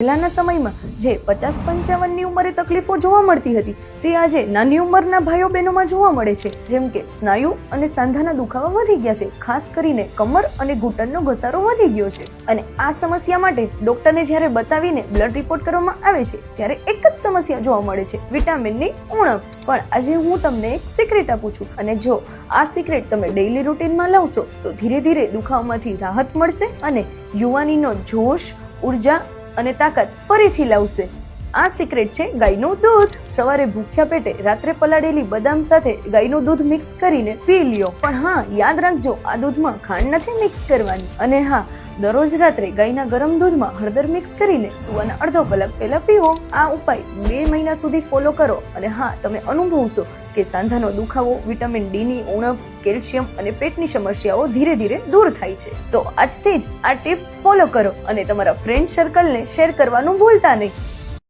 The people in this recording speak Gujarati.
પહેલાના સમયમાં જે પચાસ પંચાવનની ઉંમરે તકલીફો જોવા મળતી હતી, તે આજે નાની ઉંમરના ભાઈઓ બહેનોમાં જોવા મળે છે. જેમ કે સ્નાયુ અને સાંધાના દુખાવા વધી ગયા છે. ખાસ કરીને કમર અને ઘૂંટણનો ઘસારો વધી ગયો છે. અને આ સમસ્યા માટે ડોક્ટરને જ્યારે બતાવીને બ્લડ રિપોર્ટ કરવામાં આવે છે, ત્યારે એક જ સમસ્યા જોવા મળે છે, વિટામિનની ઉણપ. પણ આજે હું તમને એક સિક્રેટ આપું છું. અને જો આ સિક્રેટ તમે ડેઇલી રૂટીનમાં લાવશો, તો ધીરે ધીરે દુખાવામાંથી રાહત મળશે અને યુવાનીનો જોશ, ઊર્જા અને તાકાત ફરીથી લાવશે. આ સિક્રેટ છે ગાયનું દૂધ. સવારે ભૂખ્યા પેટે રાત્રે પલાળેલી બદામ સાથે ગાયનું દૂધ મિક્સ કરીને પી લ્યો. પણ હા, યાદ રાખજો, આ દૂધમાં ખાંડ નથી મિક્સ કરવાની. અને હા, દરરોજ રાત્રે ગાયના ગરમ દૂધમાં હળદર મિક્સ કરીને સુવાના અડધો કલાક પહેલા પીવો. આ ઉપાય બે મહિના સુધી ફોલો કરો. અને હા, તમે અનુભવશો કે સાંધાનો દુખાવો વિટામિન ડી ની ઉણપ, કેલ્શિયમ અને પેટની સમસ્યાઓ ધીરે ધીરે દૂર થાય છે. તો આજથી જ આ ટીપ ફોલો કરો અને તમારા ફ્રેન્ડ સર્કલને શેર કરવાનું ભૂલતા નહીં.